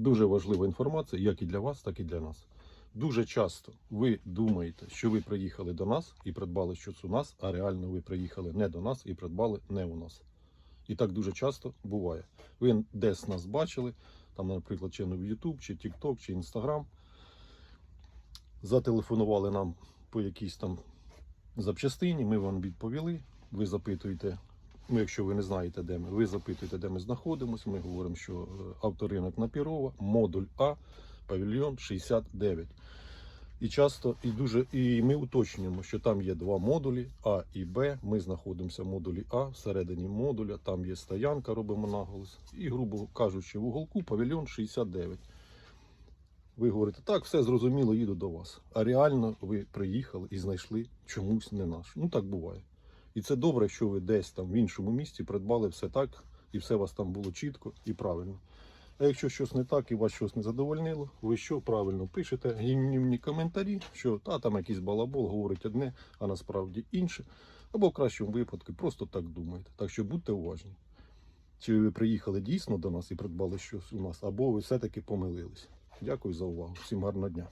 Дуже важлива інформація, як і для вас, так і для нас. Дуже часто ви думаєте, що ви приїхали до нас і придбали щось у нас, а реально ви приїхали не до нас і придбали не у нас. І так дуже часто буває. Ви десь нас бачили, там, наприклад, чи в YouTube, чи TikTok, чи Instagram, зателефонували нам по якійсь там запчастині, ми вам відповіли. Ви запитуєте, ну якщо ви не знаєте, де ми, ви запитуєте, де ми знаходимося. Ми говоримо, що е, авторинок Напірова, модуль А, павільйон 69. І часто і дуже і ми уточнюємо, що там є два модулі А і Б. Ми знаходимося в модулі А, всередині модуля, там є стоянка, робимо наголос. І, грубо кажучи, в уголку павільйон 69. Ви говорите, так, все зрозуміло, їду до вас. А реально ви приїхали і знайшли чомусь не наш. Ну так буває. І це добре, що ви десь там в іншому місці придбали все так, і все у вас там було чітко і правильно. А якщо щось не так і вас щось не задовольнило, ви що правильно пишете гнівні коментарі, що та там якийсь балабол говорить одне, а насправді інше. Або в кращому випадку просто так думаєте. Так що будьте уважні. Чи ви приїхали дійсно до нас і придбали щось у нас, або ви все-таки помилились. Дякую за увагу. Всім гарного дня.